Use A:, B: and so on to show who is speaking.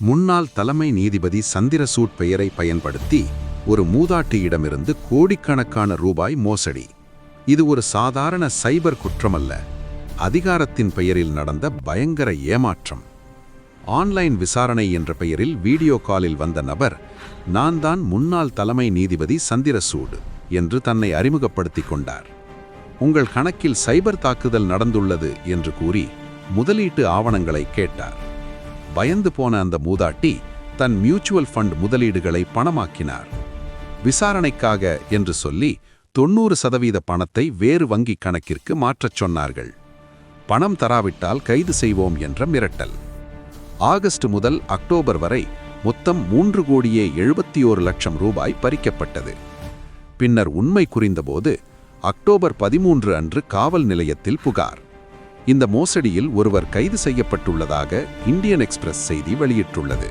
A: முன்னாள் தலைமை நீதிபதி சந்திரசூட் பெயரை பயன்படுத்தி ஒரு மூதாட்டியிடமிருந்து கோடிக்கணக்கான ரூபாய் மோசடி. இது ஒரு சாதாரண சைபர் குற்றமல்ல. அதிகாரத்தின் பெயரில் நடந்த பயங்கர ஏமாற்றம். ஆன்லைன் விசாரணை என்ற பெயரில் வீடியோ காலில் வந்த நபர் நான் தான் முன்னாள் தலைமை நீதிபதி சந்திரசூட் என்று தன்னை அறிமுகப்படுத்திக் கொண்டார். உங்கள் கணக்கில் சைபர் தாக்குதல் நடந்துள்ளது என்று கூறி முதலீட்டு ஆவணங்களை கேட்டார். பயந்து போன அந்த மூதாட்டி தன் மியூச்சுவல் ஃபண்ட் முதலீடுகளை பணமாக்கினார். விசாரணைக்காக என்று சொல்லி தொண்ணூறு சதவீத பணத்தை வேறு வங்கிக் கணக்கிற்கு மாற்றச் சொன்னார்கள். பணம் தராவிட்டால் கைது செய்வோம் என்ற மிரட்டல். ஆகஸ்ட் முதல் அக்டோபர் வரை மொத்தம் மூன்று கோடியே எழுபத்தி ஓரு லட்சம் ரூபாய் பறிக்கப்பட்டது. பின்னர் உண்மை குறிந்தபோது அக்டோபர் பதிமூன்று அன்று காவல் நிலையத்தில் புகார். இந்த மோசடியில் ஒருவர் கைது செய்யப்பட்டுள்ளதாக இந்தியன் எக்ஸ்பிரஸ் செய்தி வெளியிட்டுள்ளது.